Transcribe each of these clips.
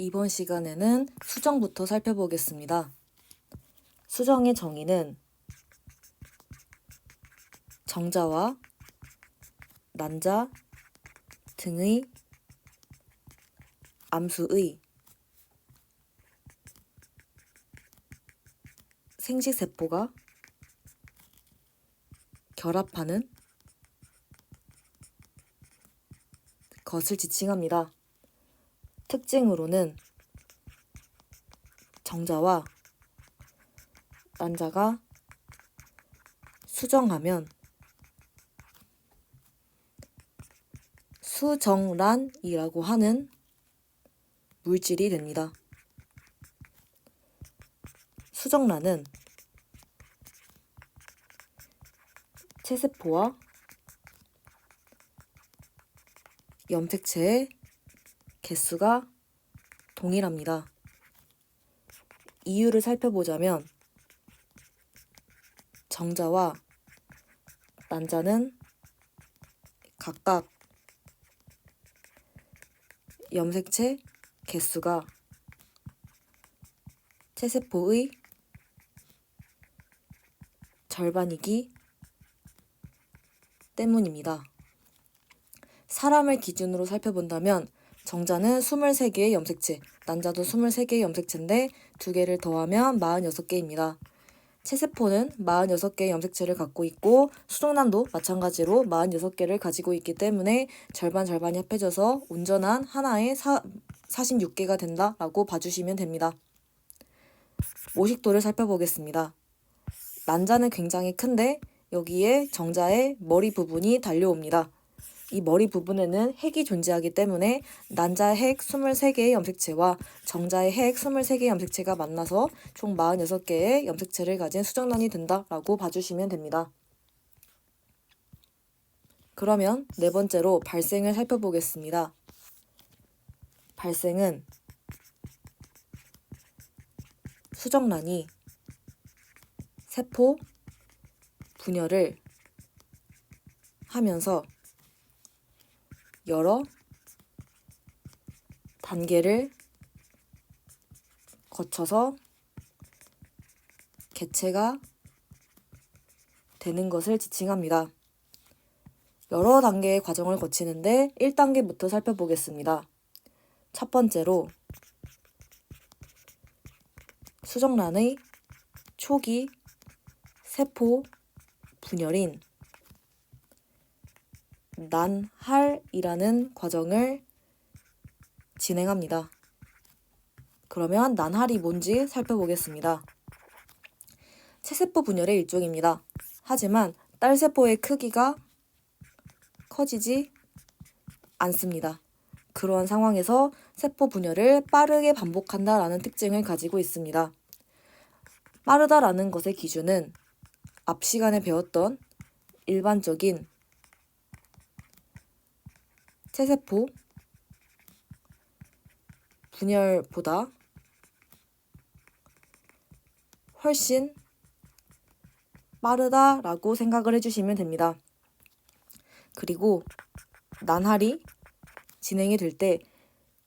이번 시간에는 수정부터 살펴보겠습니다. 수정의 정의는 정자와 난자 등의 암수의 생식세포가 결합하는 것을 지칭합니다. 특징으로는 정자와 난자가 수정하면 수정란이라고 하는 물질이 됩니다. 수정란은 체세포와 염색체의 개수가 동일합니다. 이유를 살펴보자면 정자와 난자는 각각 염색체 개수가 체세포의 절반이기 때문입니다. 사람을 기준으로 살펴본다면 정자는 23개의 염색체, 난자도 23개의 염색체인데 두 개를 더하면 46개입니다. 체세포는 46개의 염색체를 갖고 있고 수정란도 마찬가지로 46개를 가지고 있기 때문에 절반 절반이 합해져서 온전한 하나의 사, 46개가 된다라고 봐주시면 됩니다. 모식도를 살펴보겠습니다. 난자는 굉장히 큰데 여기에 정자의 머리 부분이 달려옵니다. 이 머리 부분에는 핵이 존재하기 때문에 난자의 핵 23개의 염색체와 정자의 핵 23개의 염색체가 만나서 총 46개의 염색체를 가진 수정란이 된다라고 봐주시면 됩니다. 그러면 네 번째로 발생을 살펴보겠습니다. 발생은 수정란이 세포 분열을 하면서 여러 단계를 거쳐서 개체가 되는 것을 지칭합니다. 여러 단계의 과정을 거치는데 1단계부터 살펴보겠습니다. 첫 번째로 수정란의 초기 세포 분열인 난할이라는 과정을 진행합니다. 그러면 난할이 뭔지 살펴보겠습니다. 체세포 분열의 일종입니다. 하지만 딸세포의 크기가 커지지 않습니다. 그러한 상황에서 세포 분열을 빠르게 반복한다라는 특징을 가지고 있습니다. 빠르다라는 것의 기준은 앞 시간에 배웠던 일반적인 체세포 분열보다 훨씬 빠르다라고 생각을 해주시면 됩니다. 그리고 난할이 진행이 될 때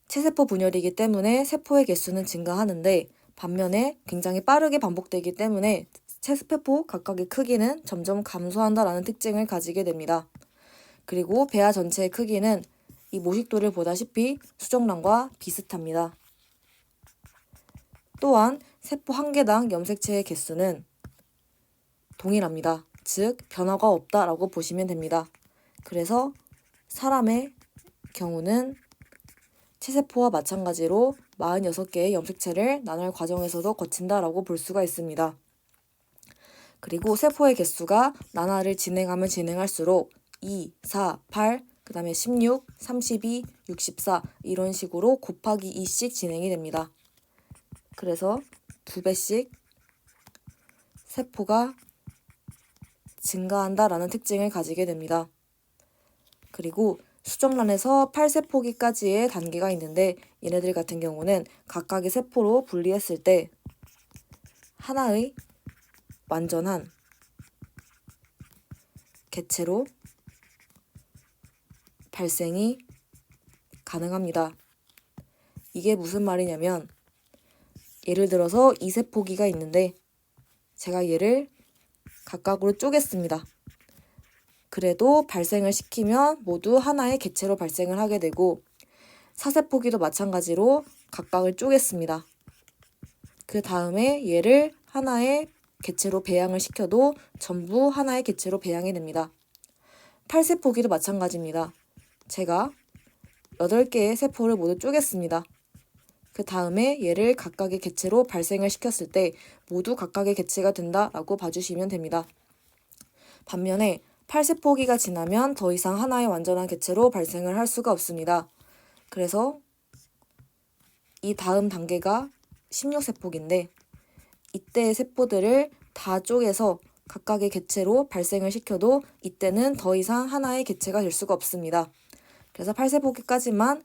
체세포 분열이기 때문에 세포의 개수는 증가하는데 반면에 굉장히 빠르게 반복되기 때문에 체세포 각각의 크기는 점점 감소한다라는 특징을 가지게 됩니다. 그리고 배아 전체의 크기는 이 모식도를 보다시피 수정란과 비슷합니다. 또한 세포 한 개당 염색체의 개수는 동일합니다. 즉 변화가 없다라고 보시면 됩니다. 그래서 사람의 경우는 체세포와 마찬가지로 46개의 염색체를 나눌 과정에서도 거친다라고 볼 수가 있습니다. 그리고 세포의 개수가 난화를 진행하면 진행할수록 2, 4, 8, 그 다음에 16, 32, 64 이런 식으로 곱하기 2씩 진행이 됩니다. 그래서 두 배씩 세포가 증가한다라는 특징을 가지게 됩니다. 그리고 수정란에서 8세포기까지의 단계가 있는데 얘네들 같은 경우는 각각의 세포로 분리했을 때 하나의 완전한 개체로 발생이 가능합니다. 이게 무슨 말이냐면 예를 들어서 이 세포기가 있는데 제가 얘를 각각으로 쪼갰습니다. 그래도 발생을 시키면 모두 하나의 개체로 발생을 하게 되고 사세포기도 마찬가지로 각각을 쪼갰습니다. 그 다음에 얘를 하나의 개체로 배양을 시켜도 전부 하나의 개체로 배양이 됩니다. 팔세포기도 마찬가지입니다. 제가 8개의 세포를 모두 쪼갰습니다. 그 다음에 얘를 각각의 개체로 발생을 시켰을 때 모두 각각의 개체가 된다라고 봐주시면 됩니다. 반면에 8세포기가 지나면 더 이상 하나의 완전한 개체로 발생을 할 수가 없습니다. 그래서 이 다음 단계가 16세포기인데 이때의 세포들을 다 쪼개서 각각의 개체로 발생을 시켜도 이때는 더 이상 하나의 개체가 될 수가 없습니다. 그래서 8세포기까지만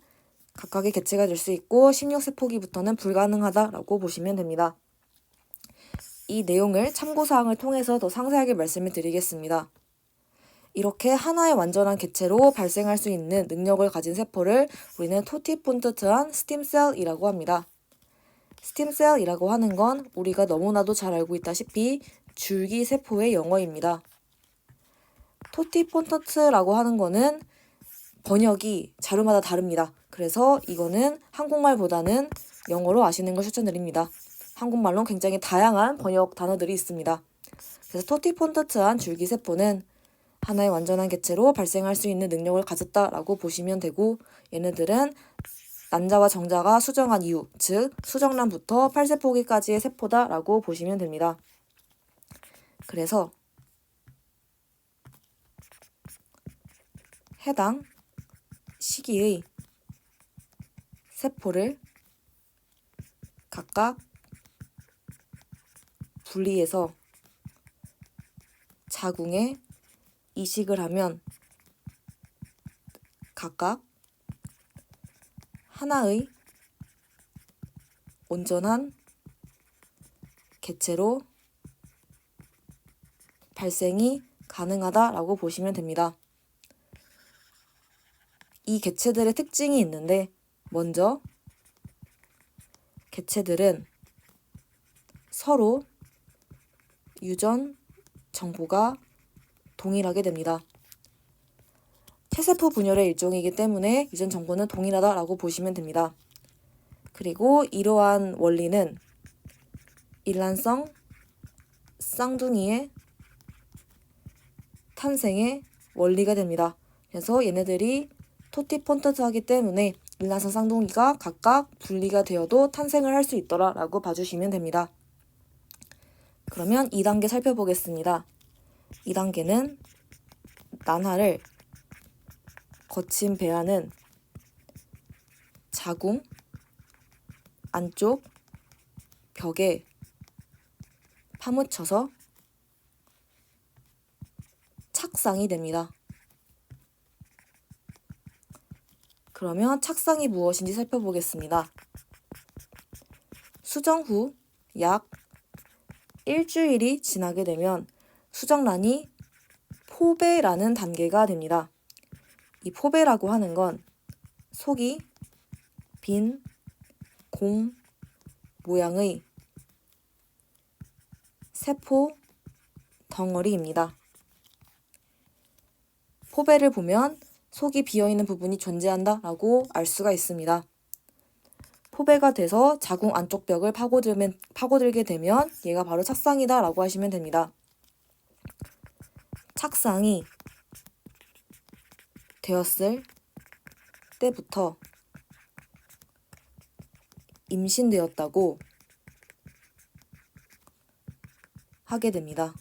각각의 개체가 될 수 있고 16세포기부터는 불가능하다라고 보시면 됩니다. 이 내용을 참고사항을 통해서 더 상세하게 말씀을 드리겠습니다. 이렇게 하나의 완전한 개체로 발생할 수 있는 능력을 가진 세포를 우리는 토티폰트트한 스팀셀이라고 합니다. 스팀셀이라고 하는 건 우리가 너무나도 잘 알고 있다시피 줄기 세포의 영어입니다. 토티폰터트라고 하는 거는 번역이 자료마다 다릅니다. 그래서 이거는 한국말보다는 영어로 아시는 걸 추천드립니다. 한국말로 굉장히 다양한 번역 단어들이 있습니다. 그래서 토티폰터트한 줄기세포는 하나의 완전한 개체로 발생할 수 있는 능력을 가졌다라고 보시면 되고 얘네들은 난자와 정자가 수정한 이후, 즉 수정란부터 8세포기까지의 세포다라고 보시면 됩니다. 그래서 해당 시기의 세포를 각각 분리해서 자궁에 이식을 하면 각각 하나의 온전한 개체로 발생이 가능하다라고 보시면 됩니다. 이 개체들의 특징이 있는데 먼저 개체들은 서로 유전 정보가 동일하게 됩니다. 체세포 분열의 일종이기 때문에 유전 정보는 동일하다라고 보시면 됩니다. 그리고 이러한 원리는 일란성 쌍둥이의 탄생의 원리가 됩니다. 그래서 얘네들이 토티폰터트하기 때문에 일란성 쌍둥이가 각각 분리가 되어도 탄생을 할 수 있더라 라고 봐주시면 됩니다. 그러면 2단계 살펴보겠습니다. 2단계는 난화를 거친 배아는 자궁 안쪽 벽에 파묻혀서 착상이 됩니다. 그러면 착상이 무엇인지 살펴보겠습니다. 수정 후 약 일주일이 지나게 되면 수정란이 포배라는 단계가 됩니다. 이 포배라고 하는 건 속이 빈 공 모양의 세포 덩어리입니다. 포배를 보면 속이 비어있는 부분이 존재한다라고 알 수가 있습니다. 포배가 돼서 자궁 안쪽 벽을 파고들면, 파고들게 되면 얘가 바로 착상이다라고 하시면 됩니다. 착상이 되었을 때부터 임신되었다고 하게 됩니다.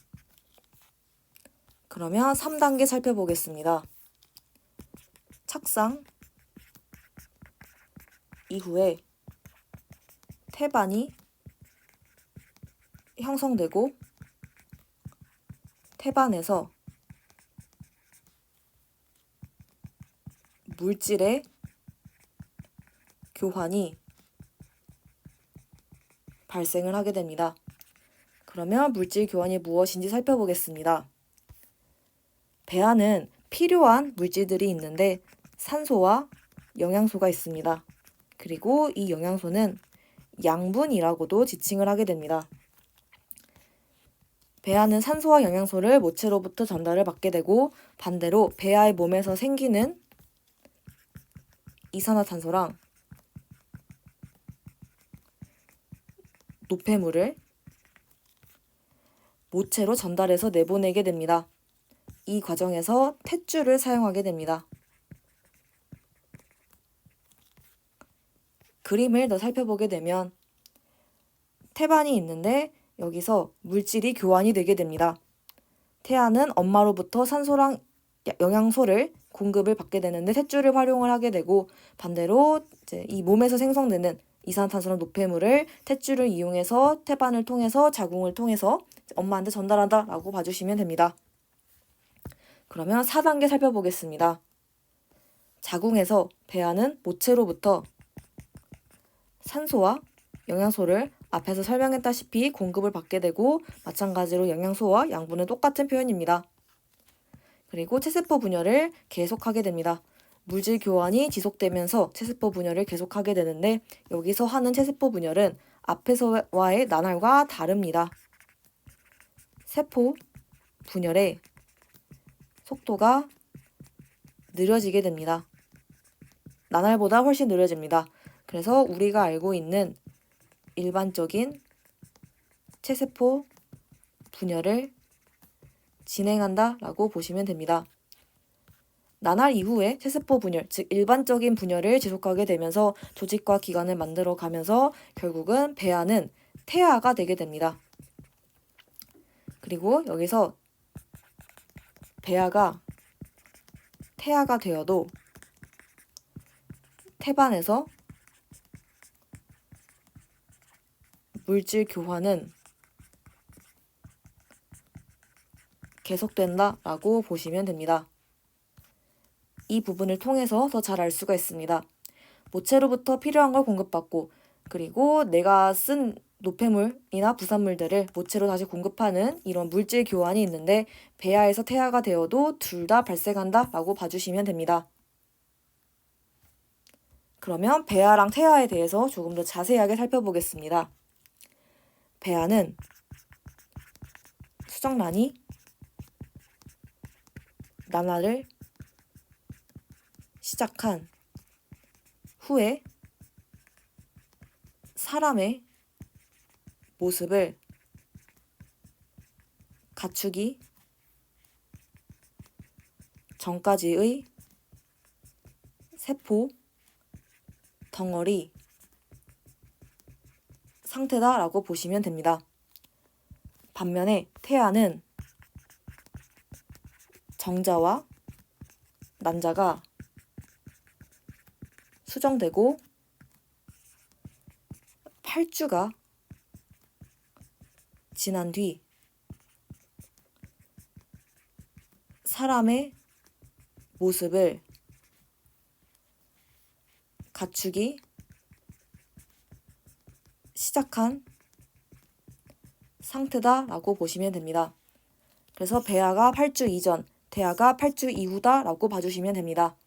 그러면 3단계 살펴보겠습니다. 착상 이후에 태반이 형성되고 태반에서 물질의 교환이 발생을 하게 됩니다. 그러면 물질 교환이 무엇인지 살펴보겠습니다. 배안은 필요한 물질들이 있는데 산소와 영양소가 있습니다. 그리고 이 영양소는 양분이라고도 지칭을 하게 됩니다. 배아는 산소와 영양소를 모체로부터 전달을 받게 되고 반대로 배아의 몸에서 생기는 이산화탄소랑 노폐물을 모체로 전달해서 내보내게 됩니다. 이 과정에서 탯줄을 사용하게 됩니다. 그림을 더 살펴보게 되면 태반이 있는데 여기서 물질이 교환이 되게 됩니다. 태아는 엄마로부터 산소랑 영양소를 공급을 받게 되는데 탯줄을 활용을 하게 되고 반대로 이제 이 몸에서 생성되는 이산화탄소랑 노폐물을 탯줄을 이용해서 태반을 통해서 자궁을 통해서 엄마한테 전달한다라고 봐주시면 됩니다. 그러면 4단계 살펴보겠습니다. 자궁에서 배아는 모체로부터 산소와 영양소를 앞에서 설명했다시피 공급을 받게 되고 마찬가지로 영양소와 양분은 똑같은 표현입니다. 그리고 체세포 분열을 계속하게 됩니다. 물질 교환이 지속되면서 체세포 분열을 계속하게 되는데 여기서 하는 체세포 분열은 앞에서와의 나날과 다릅니다. 세포 분열의 속도가 느려지게 됩니다. 나날보다 훨씬 느려집니다. 그래서 우리가 알고 있는 일반적인 체세포 분열을 진행한다 라고 보시면 됩니다. 나날 이후에 체세포 분열, 즉 일반적인 분열을 지속하게 되면서 조직과 기관을 만들어 가면서 결국은 배아는 태아가 되게 됩니다. 그리고 여기서 배아가 태아가 되어도 태반에서 물질 교환은 계속된다 라고 보시면 됩니다. 이 부분을 통해서 더 잘 알 수가 있습니다. 모체로부터 필요한 걸 공급받고 그리고 내가 쓴 노폐물이나 부산물들을 모체로 다시 공급하는 이런 물질 교환이 있는데 배아에서 태아가 되어도 둘 다 발생한다 라고 봐주시면 됩니다. 그러면 배아랑 태아에 대해서 조금 더 자세하게 살펴보겠습니다. 배아는 수정란이 나날을 시작한 후에 사람의 모습을 갖추기 전까지의 세포 덩어리 상태다라고 보시면 됩니다. 반면에 태아는 정자와 난자가 수정되고 팔주가 지난 뒤 사람의 모습을 갖추기 시작한 상태다라고 보시면 됩니다. 그래서 배아가 8주 이전, 태아가 8주 이후다라고 봐주시면 됩니다.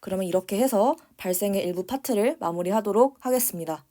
그러면 이렇게 해서 발생의 일부 파트를 마무리하도록 하겠습니다.